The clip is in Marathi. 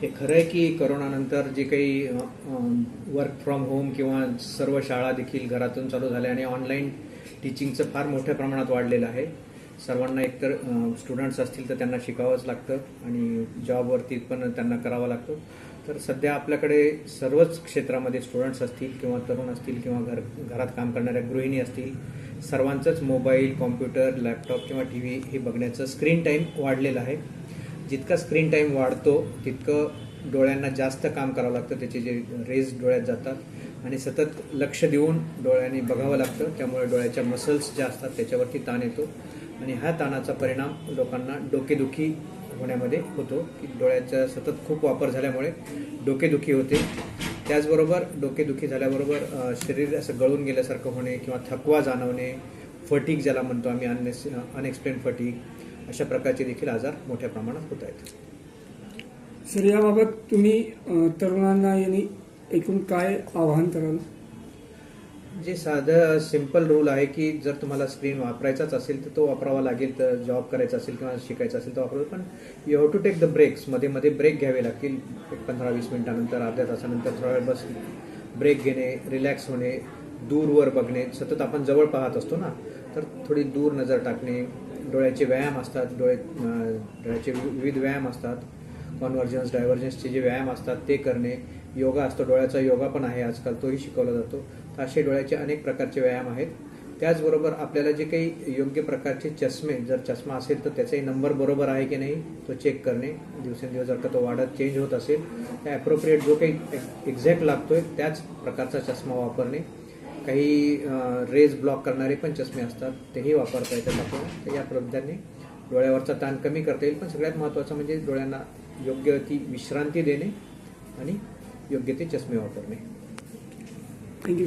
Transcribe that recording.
हे खरं आहे की करोनानंतर जे काही वर्क फ्रॉम होम किंवा सर्व शाळा देखील घरातून चालू झाल्या आणि ऑनलाईन टीचिंगचं फार मोठ्या प्रमाणात वाढलेलं आहे. सर्वांना एकतर स्टुडंट्स असतील तर त्यांना शिकावंच लागतं आणि जॉबवरती पण त्यांना करावं लागतं. तर सध्या आपल्याकडे सर्वच क्षेत्रामध्ये स्टुडंट्स असतील किंवा तरुण असतील किंवा घर घरात काम करणाऱ्या गृहिणी असतील सर्वांचंच मोबाईल कॉम्प्युटर लॅपटॉप किंवा टी व्ही हे बघण्याचं स्क्रीन टाईम वाढलेलं आहे. जितका स्क्रीन टाईम वाढतो तितकं डोळ्यांना जास्त काम करावं लागतं. त्याचे जे रेज डोळ्यात जातात. आणि सतत लक्ष देऊन डोळ्यांनी बघावं लागतं. त्यामुळे डोळ्याच्या मसल्स ज्या असतात त्याच्यावरती ताण येतो. आणि ह्या ताणाचा परिणाम लोकांना डोकेदुखी होण्यामध्ये होतो. की डोळ्याचा सतत खूप वापर झाल्यामुळे डोकेदुखी होते. त्याचबरोबर डोकेदुखी झाल्याबरोबर शरीर असं गळून गेल्यासारखं होणे किंवा थकवा जाणवणे फटीक ज्याला म्हणतो आम्ही अननेस अनएक्सप्लेन फटीक अशा प्रकारचे देखील आजार मोठ्या प्रमाणात होत आहेत. सर याबाबत तुम्ही तरुणांना यांनी एकूण काय आवाहन कराल? जे साधं सिंपल रूल आहे की जर तुम्हाला स्क्रीन वापरायचाच असेल तर तो वापरावा लागेल तर जॉब करायचा असेल किंवा शिकायचं असेल तर वापरावा पण you have to take the ब्रेक्समध्ये मध्ये ब्रेक घ्यावे लागतील. एक पंधरा वीस मिनिटानंतर अर्ध्या तासानंतर थोडा वेळ बस ब्रेक घेणे रिलॅक्स होणे दूरवर बघणे. सतत आपण जवळ पाहत असतो ना तर थोडी दूर नजर टाकणे डोळ्याचे व्यायाम असतात डोळे डोळ्याचे वि- विविध व्यायाम असतात. कॉन्व्हर्जन्स डायव्हर्जन्सचे जे व्यायाम असतात ते करणे. योगा असतो डोळ्याचा योगा पण आहे आजकाल तोही शिकवला जातो. तर असे डोळ्याचे अनेक प्रकारचे व्यायाम आहेत. त्याचबरोबर आपल्याला जे काही योग्य प्रकारचे चष्मे जर चष्मा असेल तर त्याचाही नंबर बरोबर आहे की नाही तो चेक करणे. दिवसेंदिवस जर का तो वाढत चेंज होत असेल त्या ॲप्रोप्रिएट जो काही एक्झॅक्ट लागतोय त्याच प्रकारचा चष्मा वापरणे. काही रेज ब्लॉक करणारे पण चष्मे असतात तेही वापरता येतात आपल्याला तर या पद्धतीने डोळ्यावरचा ताण कमी करता येईल. पण सगळ्यात महत्त्वाचं म्हणजे डोळ्यांना योग्य ती विश्रांती देणे आणि योग्य ते चष्मे वापरणे. Thank you